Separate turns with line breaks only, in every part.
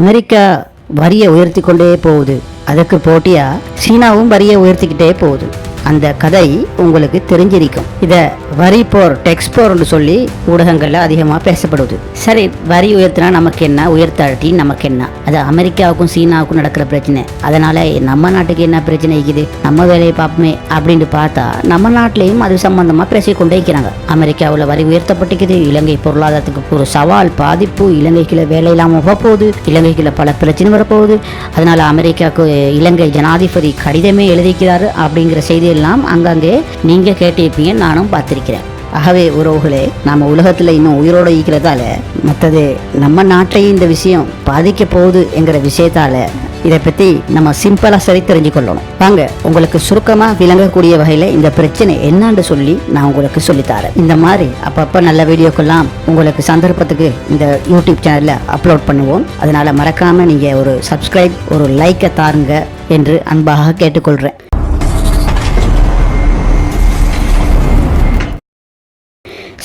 America வரியை உயர்த்தி கொண்டே போகுது. அதற்கு போட்டியாக சீனாவும் வரியை உயர்த்திக்கிட்டே போகுது. அந்த கதை உங்களுக்கு தெரிஞ்சிருக்கும். இதை வரி போர் டெக்ஸ் போர்னு சொல்லி ஊடகங்கள்ல அதிகமாக பேசப்படுது. சரி வரி உயர்த்தினா நமக்கு என்ன? உயர்த்தாழ்த்தி நமக்கு என்ன? அது அமெரிக்காவுக்கும் சீனாவுக்கும் நடக்கிற பிரச்சனை. அதனால நம்ம நாட்டுக்கு என்ன பிரச்சனை இருக்குது? நம்ம வேலையை பார்ப்போமே அப்படின்னு பார்த்தா நம்ம நாட்டிலையும் அது சம்பந்தமா பேசிக்கொண்டே இருக்கிறாங்க. அமெரிக்காவில் வரி உயர்த்தப்பட்டிருக்குது. இலங்கை பொருளாதாரத்துக்கு ஒரு சவால் பாதிப்பு. இலங்கைக்குள்ள வேலை இல்லாமல் போகுது இலங்கைக்குள்ள பல பிரச்சனை வரப்போகுது. அதனால அமெரிக்காவுக்கு இலங்கை ஜனாதிபதி கடிதமே எழுதிக்கிறாரு அப்படிங்கிற எல்லாம் அங்கங்கே நீங்க கேட்டிருப்பீங்க நானும் பார்த்திருக்கிறேன். ஆகவே உறவுகளே நம்ம உலகத்தில் இன்னும் உயிரோடு இருக்கிறதால மற்றது நம்ம நாட்டையும் இந்த விஷயம் பாதிக்க போகுது என்கிற விஷயத்தால இதை பற்றி நம்ம சிம்பிளாக சரி தெரிஞ்சு கொள்ளணும். வாங்க உங்களுக்கு சுருக்கமாக விளங்கக்கூடிய வகையில் இந்த பிரச்சனை என்னன்னு சொல்லி நான் உங்களுக்கு சொல்லித்தரேன். இந்த மாதிரி அப்பப்போ நல்ல வீடியோக்கெல்லாம் உங்களுக்கு சந்தர்ப்பத்துக்கு இந்த யூடியூப் சேனலில் அப்லோட் பண்ணுவோம். அதனால மறக்காம நீங்கள் ஒரு சப்ஸ்கிரைப் ஒரு லைக்கை தாருங்க என்று அன்பாக கேட்டுக்கொள்கிறேன்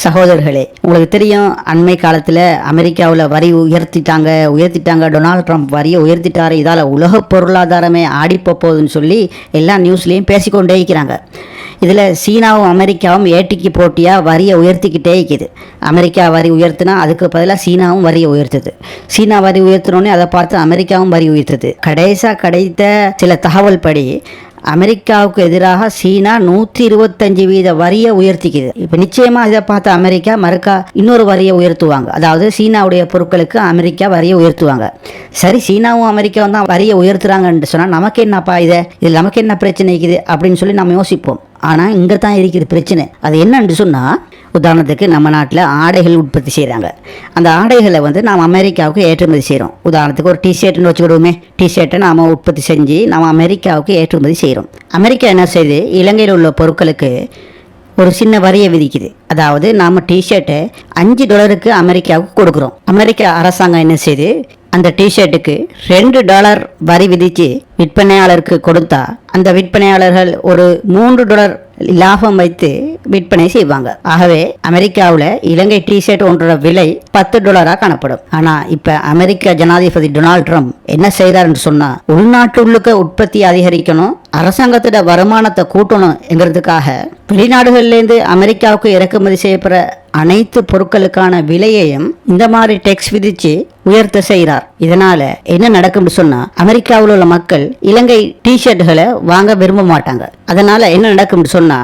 சகோதரர்களே உங்களுக்கு தெரியும் அண்மை காலத்தில் அமெரிக்காவில் வரி உயர்த்திட்டாங்க உயர்த்திட்டாங்க டொனால்ட் ட்ரம்ப் வரியை உயர்த்திட்டாரு. இதால் உலக பொருளாதாரமே ஆடிப்போ போகுதுன்னு சொல்லி எல்லா நியூஸ்லேயும் பேசிக்கொண்டே இருக்கிறாங்க. இதில் சீனாவும் அமெரிக்காவும் ஏட்டிக்கு போட்டியாக வரியை உயர்த்திக்கிட்டே இருக்குது. அமெரிக்கா வரி உயர்த்தினா அதுக்கு பதிலாக சீனாவும் வரியை உயர்த்துது. சீனா வரி உயர்த்தினோடனே அதை பார்த்து அமெரிக்காவும் வரி உயர்த்துது. கடைசாக கிடைத்த சில தகவல் படி அமெரிக்காவுக்கு எதிராக சீனா நூற்றி இருபத்தஞ்சு வீத வரியை உயர்த்திக்குது. இப்போ நிச்சயமாக இதை பார்த்து அமெரிக்கா மறுக்கா இன்னொரு வரியை உயர்த்துவாங்க. அதாவது சீனாவுடைய பொருட்களுக்கு அமெரிக்கா வரியை உயர்த்துவாங்க. சரி சீனாவும் அமெரிக்காவும் தான் வரியை உயர்த்துறாங்கன்னு சொன்னால் நமக்கு என்னப்பா இதை? இது நமக்கு என்ன பிரச்சனை இருக்குது? அப்படின்னு சொல்லி நம்ம யோசிப்போம். ஆனால் இங்கே தான் இருக்குது பிரச்சனை. அது என்னன்னு சொன்னால் உதாரணத்துக்கு நம்ம நாட்டில் ஆடைகள் உற்பத்தி செய்கிறாங்க அந்த ஆடைகளை வந்து நாம் அமெரிக்காவுக்கு ஏற்றுமதி செய்கிறோம் உதாரணத்துக்கு ஒரு டிஷர்ட்னு வச்சுக்கிடுவோமே. டிஷர்ட்டை நாம் உற்பத்தி செஞ்சு நாம் அமெரிக்காவுக்கு ஏற்றுமதி செய்கிறோம் அமெரிக்கா என்ன செய்யுது? இலங்கையில் உள்ள பொருட்களுக்கு ஒரு சின்ன வரியை விதிக்குது. அதாவது நாம் டிஷர்ட்டை அஞ்சு டாலருக்கு அமெரிக்காவுக்கு கொடுக்குறோம். அமெரிக்கா அரசாங்கம் என்ன செய்யுது? அந்த டிஷர்ட்டுக்கு ரெண்டு டாலர் வரி விதித்து விற்பனையாளருக்கு கொடுத்தா அந்த விற்பனையாளர்கள் ஒரு மூன்று டாலர் லாபம் வைத்து விற்பனை செய்வாங்க. ஆகவே அமெரிக்காவில் இலங்கை டிஷர்ட் ஒன்றோட விலை பத்து டாலராக காணப்படும். ஆனால் இப்போ அமெரிக்க ஜனாதிபதி டொனால்ட் ட்ரம்ப் என்ன செய்கிறாருன்னு சொன்னால் உள்நாட்டுள்ளுக்க உற்பத்தி அதிகரிக்கணும் அரசாங்கத்தோட வருமானத்தை கூட்டணும் என்கிறதுக்காக வெளிநாடுகள்லேருந்து அமெரிக்காவுக்கு இறக்குமதி செய்யப்படுற அனைத்து பொருட்களுக்கான விலையையும் இந்த மாதிரி டெக்ஸ் விதிச்சு உயர்த்த செய்கிறார். இதனால என்ன நடக்கும்னு சொன்னா அமெரிக்காவில் உள்ள மக்கள் இலங்கை டிஷர்ட்களை வாங்க விரும்ப மாட்டாங்க. அதனால என்ன நடக்கும்னு சொன்னா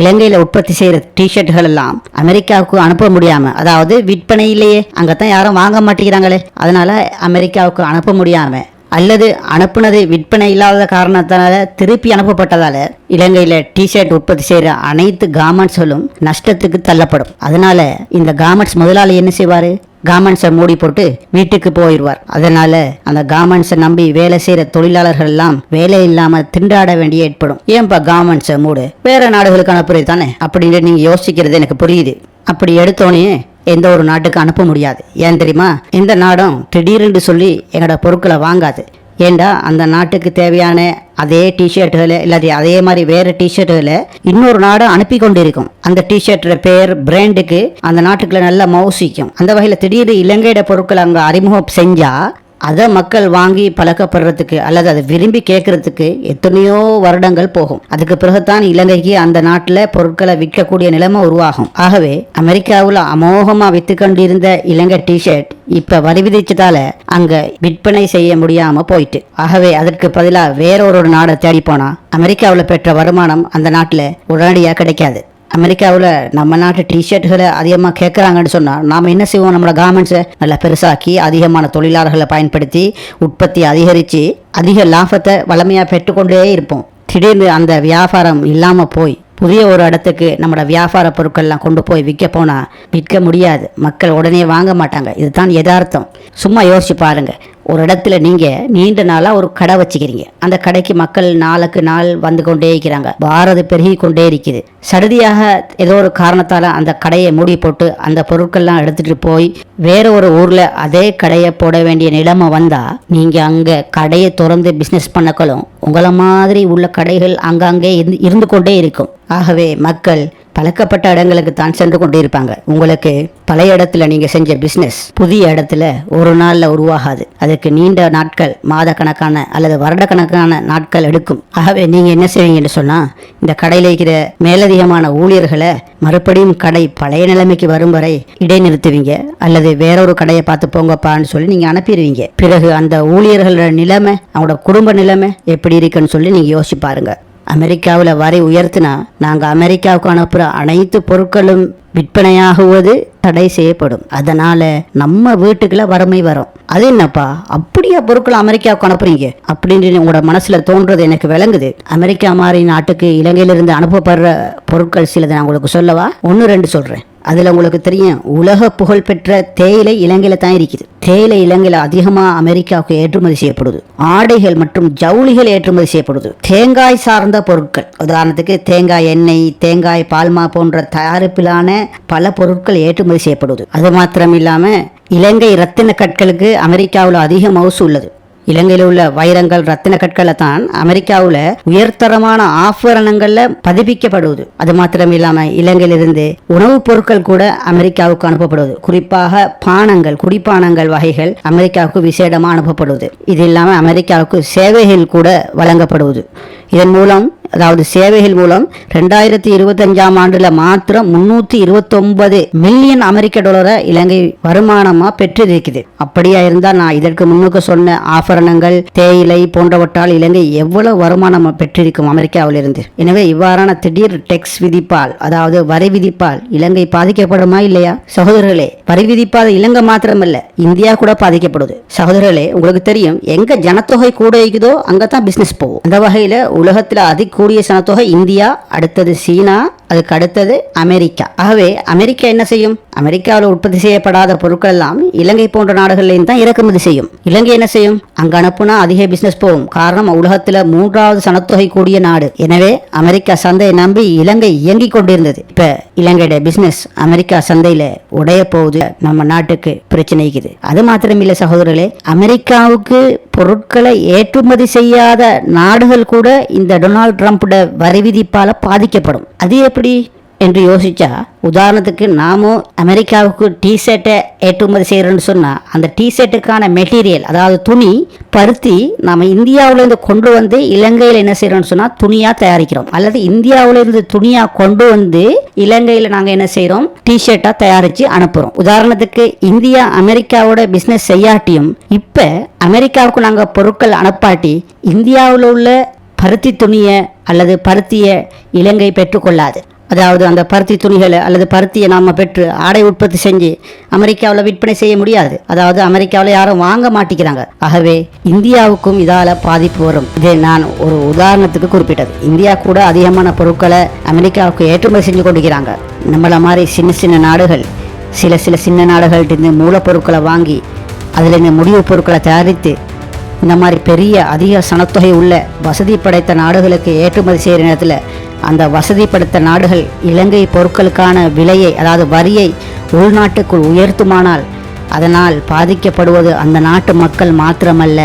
இலங்கையில் உற்பத்தி செய்கிற டிஷர்ட்கள் எல்லாம் அமெரிக்காவுக்கு அனுப்ப முடியாமல் அதாவது விற்பனையிலேயே அங்கே தான் யாரும் வாங்க மாட்டேங்கிறாங்களே அதனால் அமெரிக்காவுக்கு அனுப்ப முடியாமல் அல்லது அனுப்புனது விற்பனை இல்லாத காரணத்தினால திருப்பி அனுப்பப்பட்டதால இலங்கையில் டிஷர்ட் உற்பத்தி செய்கிற அனைத்து கார்மெண்ட்ஸ்களும் நஷ்டத்துக்கு தள்ளப்படும். அதனால இந்த கார்மெண்ட்ஸ் முதலாளி என்ன செய்வார்? கார்மெண்ட்ஸை மூடி போட்டு வீட்டுக்கு போயிடுவார். அதனால அந்த கார்மெண்ட்ஸை நம்பி வேலை செய்கிற தொழிலாளர்கள் எல்லாம் வேலை இல்லாமல் திண்டாட வேண்டிய ஏற்படும். ஏன்பா கார்மெண்ட்ஸை மூடு? வேற நாடுகளுக்கு அனுப்புறது தானே அப்படின்னு நீங்கள் யோசிக்கிறது எனக்கு புரியுது. அப்படி எடுத்தோடனே எந்த ஒரு நாட்டுக்கு அனுப்ப முடியாது. ஏன் தெரியுமா? எந்த நாடும் திடீர்னு சொல்லி எங்களோட பொருட்களை வாங்காது. ஏண்டா? அந்த நாட்டுக்கு தேவையான அதே டிஷர்ட்டுகளை இல்லாட்டி அதே மாதிரி வேறு டிஷர்ட்டுகளை இன்னொரு நாடு அனுப்பி கொண்டு இருக்கும் அந்த டிஷர்ட்டோட பேர் பிராண்டுக்கு அந்த நாட்டுக்குள்ள நல்லா மௌசிக்கும். அந்த வகையில் திடீர் இலங்கையோட பொருட்களை அங்கே அறிமுகம் செஞ்சால் அதை மக்கள் வாங்கி பழக்கப்படுறதுக்கு அல்லது அதை விரும்பி கேட்கறதுக்கு எத்தனையோ வருடங்கள் போகும். அதுக்கு பிறகுதான் இலங்கைக்கு அந்த நாட்டில் பொருட்களை விற்கக்கூடிய நிலைமை உருவாகும். ஆகவே அமெரிக்காவில் அமோகமாக வித்து கொண்டிருந்த இலங்கை டிஷர்ட் இப்ப வரி விதிச்சதால அங்க விற்பனை செய்ய முடியாம போயிட்டு. ஆகவே அதற்கு பதிலாக வேற ஒரு நாடை தேடி போனா அமெரிக்காவில் பெற்ற வருமானம் அந்த நாட்டில் உடனடியாக கிடைக்காது. அமெரிக்காவில் நம்ம நாட்டு டிஷர்ட்டுகளை அதிகமாக கேட்குறாங்கன்னு சொன்னால் நாம் என்ன செய்வோம்? நம்மளோட கார்மெண்ட்ஸை நல்லா பெருசாக்கி அதிகமான தொழிலாளர்களை பயன்படுத்தி உற்பத்தி அதிகரித்து அதிக லாபத்தை வளமையாக பெற்றுக்கொண்டே இருப்போம். திடீர்னு அந்த வியாபாரம் இல்லாமல் போய் புதிய ஒரு இடத்துக்கு நம்மளோட வியாபார பொருட்கள்லாம் கொண்டு போய் விற்க போனால் விற்க முடியாது. மக்கள் உடனே வாங்க மாட்டாங்க. இதுதான் யதார்த்தம். சும்மா யோசிச்சு பாருங்கள் ஒரு இடத்துல நீங்கள் நீண்ட நாளாக ஒரு கடை வச்சுக்கிறீங்க. அந்த கடைக்கு மக்கள் நாளுக்கு நாள் வந்து கொண்டே இருக்கிறாங்க. பாரத பெருகி கொண்டே இருக்குது. சடுதியாக ஏதோ ஒரு காரணத்தால் அந்த கடையை மூடி போட்டு அந்த பொருட்கள்லாம் எடுத்துட்டு போய் வேற ஒரு ஊரில் அதே கடையை போட வேண்டிய நிலைமை வந்தால் நீங்கள் அங்கே கடையை திறந்து பிஸ்னஸ் பண்ணக்களும் உங்களை மாதிரி உள்ள கடைகள் அங்கங்கே இருந்து இருந்து கொண்டே இருக்கும். ஆகவே மக்கள் பழக்கப்பட்ட இடங்களுக்கு தான் சென்று கொண்டே இருப்பாங்க உங்களுக்கு பழைய இடத்துல நீங்கள் செஞ்ச பிஸ்னஸ் புதிய இடத்துல ஒரு நாளில் உருவாகாது. அதுக்கு நீண்ட நாட்கள் மாத கணக்கான அல்லது வருடக்கணக்கான நாட்கள் எடுக்கும். ஆகவே நீங்கள் என்ன செய்வீங்கன்னு சொன்னால் இந்த கடையில் இருக்கிற மேலதிகமான ஊழியர்களை மறுபடியும் கடை பழைய நிலைமைக்கு வரும் வரை இடைநிறுத்துவீங்க அல்லது வேறொரு கடையை பார்த்து போங்கப்பான்னு சொல்லி நீங்கள் அனுப்பிடுவீங்க. பிறகு அந்த ஊழியர்களோட நிலைமை அவங்களோட குடும்ப நிலைமை எப்படி இருக்குன்னு சொல்லி நீங்கள் யோசிச்சு பாருங்கள் அமெரிக்காவில் வரி உயர்த்தினா நாங்கள் அமெரிக்காவுக்கு அனுப்புகிற அனைத்து பொருட்களும் விற்பனையாகுவது தடை செய்யப்படும். அதனால் நம்ம வீட்டுக்குள்ள வறுமை வரும். அது என்னப்பா? அப்படியா பொருட்கள் அமெரிக்காவுக்கு அனுப்புறீங்க? அப்படின்னு உங்களோட மனசில் தோன்றது எனக்கு விளங்குது. அமெரிக்கா மாதிரி நாட்டுக்கு இலங்கையிலிருந்து அனுப்பப்படுற பொருட்கள் சிலதை நான் உங்களுக்கு சொல்லவா? ஒன்று ரெண்டு சொல்கிறேன் அதில் உங்களுக்கு தெரியும் உலக புகழ்பெற்ற தேயிலை இலங்கையில் தான் இருக்குது. தேயிலை இலங்கையில் அதிகமாக அமெரிக்காவுக்கு ஏற்றுமதி செய்யப்படுது. ஆடைகள் மற்றும் ஜவுளிகள் ஏற்றுமதி செய்யப்படுது. தேங்காய் சார்ந்த பொருட்கள். உதாரணத்துக்கு தேங்காய் எண்ணெய் தேங்காய் பால்மா போன்ற தயாரிப்பிலான பல பொருட்கள் ஏற்றுமதி செய்யப்படுது. அது மாத்திரம் இல்லாமல் இலங்கை ரத்தின கற்களுக்கு அமெரிக்காவில் அதிக மவுசு உள்ளது. இலங்கையில் உள்ள வைரங்கள் ரத்தின கற்களை தான் அமெரிக்காவில் உயர்தரமான ஆபரணங்களில் பதிப்பிக்கப்படுவது. அது மாத்திரம் இல்லாமல் இலங்கையிலிருந்து உணவுப் பொருட்கள் கூட அமெரிக்காவுக்கு அனுப்பப்படுவது. குறிப்பாக பானங்கள் குடிப்பானங்கள் வகைகள் அமெரிக்காவுக்கு விசேடமாக அனுப்பப்படுவது. இது இல்லாமல் அமெரிக்காவுக்கு சேவைகள் கூட வழங்கப்படுவது. இதன் மூலம் அதாவது சேவைகள் மூலம் ரெண்டாயிரத்தி இருபத்தஞ்சாம் ஆண்டுல மாத்திரம் முன்னூத்தி இருபத்தொன்பது மில்லியன் அமெரிக்க டாலரை இலங்கை வருமானமா பெற்றிருக்குது. அப்படியா இருந்தா நான் இதற்கு முன்னுக்கு சொன்ன ஆபரணங்கள் தேயிலை போன்றவற்றால் இலங்கை எவ்வளவு வருமானம் பெற்றிருக்கும் அமெரிக்காவிலிருந்து. எனவே இவ்வாறான திடீர் டெக்ஸ் விதிப்பால் அதாவது வரி விதிப்பால் இலங்கை பாதிக்கப்படுமா இல்லையா? சகோதரர்களே வரி விதிப்பால் இலங்கை மாத்திரமல்ல இந்தியா கூட பாதிக்கப்படுது. சகோதரர்களே உங்களுக்கு தெரியும் எங்க ஜனத்தொகை கூட இருக்குதோ அங்கதான் பிசினஸ் போகும். அந்த வகையில உலகத்துல அதிக கூடிய சனத்தொகை இந்தியா அடுத்தது சீனா அதுக்கு அடுத்தது அமெரிக்கா. ஆகவே அமெரிக்கா என்ன செய்யும்? அமெரிக்காவில் உற்பத்தி செய்யப்படாத பொருட்கள் எல்லாம் இலங்கை போன்ற நாடுகள்லையும் தான் இறக்குமதி செய்யும். இலங்கை என்ன செய்யும்? அங்க அனுப்புனா அதிக பிசினஸ் போகும். காரணம் உலகத்துல மூன்றாவது சனத்தொகை கூடிய நாடு. எனவே அமெரிக்கா சந்தையை நம்பி இலங்கை இயங்கிக் கொண்டிருந்தது. இப்ப இலங்கையோட பிசினஸ் அமெரிக்கா சந்தையில உடைய போகுது. நம்ம நாட்டுக்கு பிரச்சனைக்குது அது மாத்திரமில்லை சகோதரர்களே அமெரிக்காவுக்கு பொருட்களை ஏற்றுமதி செய்யாத நாடுகள் கூட இந்த டொனால்ட் ட்ரம்ப்போட வரி விதிப்பால பாதிக்கப்படும். அது எப்படி? என்று யோசிச்சா உதாரணத்துக்கு நாமும் அமெரிக்காவுக்கு டிஷர்ட்டை ஏற்றுமதி செய்கிறோன்னு சொன்னால் அந்த டிஷர்ட்டுக்கான மெட்டீரியல் அதாவது துணி பருத்தி நம்ம இந்தியாவிலேருந்து கொண்டு வந்து இலங்கையில் என்ன செய்கிறோம்னு சொன்னால் துணியாக தயாரிக்கிறோம். அல்லது இந்தியாவிலேருந்து துணியாக கொண்டு வந்து இலங்கையில் நாங்கள் என்ன செய்கிறோம் டிஷர்ட்டாக தயாரித்து அனுப்புகிறோம் உதாரணத்துக்கு இந்தியா அமெரிக்காவோட பிஸ்னஸ் செய்யாட்டியும் இப்போ அமெரிக்காவுக்கு நாங்கள் பொருட்கள் அனுப்பாட்டி இந்தியாவில் உள்ள பருத்தி துணியை அல்லது பருத்தியை இலங்கை பெற்றுக்கொள்ளாது. அதாவது அந்த பருத்தி துணிகளை அல்லது பருத்தியை நாம் பெற்று ஆடை உற்பத்தி செஞ்சு அமெரிக்காவில் விற்பனை செய்ய முடியாது. அதாவது அமெரிக்காவில் யாரும் வாங்க மாட்டேங்கிறாங்க ஆகவே இந்தியாவுக்கும் இதால் பாதிப்பு வரும். இதை நான் ஒரு உதாரணத்துக்கு குறிப்பிட்டது. இந்தியா கூட அதிகமான பொருட்களை அமெரிக்காவுக்கு ஏற்றுமதி செஞ்சு கொண்டிருக்கிறாங்க. நம்மள மாதிரி சின்ன சின்ன நாடுகள் சில சில சின்ன நாடுகள்கிட்ட மூலப்பொருட்களை வாங்கி அதில் இந்த பொருட்களை தயாரித்து இந்த மாதிரி பெரிய அதிக சனத்தொகை உள்ள வசதி படைத்த நாடுகளுக்கு ஏற்றுமதி செய்கிற நேரத்தில் அந்த வசதி படைத்த நாடுகள் இலங்கை பொருட்களுக்கான விலையை அதாவது வரியை உள்நாட்டுக்குள் உயர்த்துமானால் அதனால் பாதிக்கப்படுவது அந்த நாட்டு மக்கள் மாத்திரமல்ல.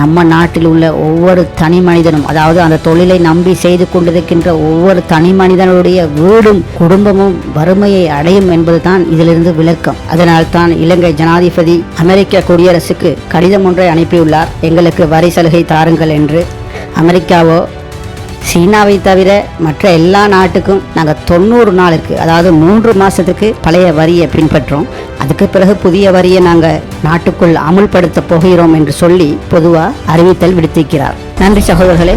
நம்ம நாட்டில் உள்ள ஒவ்வொரு தனி மனிதனும் அதாவது அந்த தொழிலை நம்பி செய்து கொண்டிருக்கின்ற ஒவ்வொரு தனி மனிதனுடைய வீடும் குடும்பமும் வறுமையை அடையும் என்பதுதான் இதிலிருந்து விளக்கம். அதனால் தான் இலங்கை ஜனாதிபதி அமெரிக்க குடியரசுக்கு கடிதம் ஒன்றை அனுப்பியுள்ளார். எங்களுக்கு வரி சலுகை தாருங்கள் என்று. அமெரிக்காவோ சீனாவை தவிர மற்ற எல்லா நாட்டுக்கும் நாங்கள் தொண்ணூறு நாளுக்கு அதாவது மூன்று மாதத்துக்கு பழைய வரியை பின்பற்றோம். அதுக்கு பிறகு புதிய வரியை நாங்கள் நாட்டுக்குள் அமுல்படுத்த போகிறோம் என்று சொல்லி பொதுவாக அறிவித்தல் விடுத்திருக்கிறார். நன்றி சகோதரர்களே.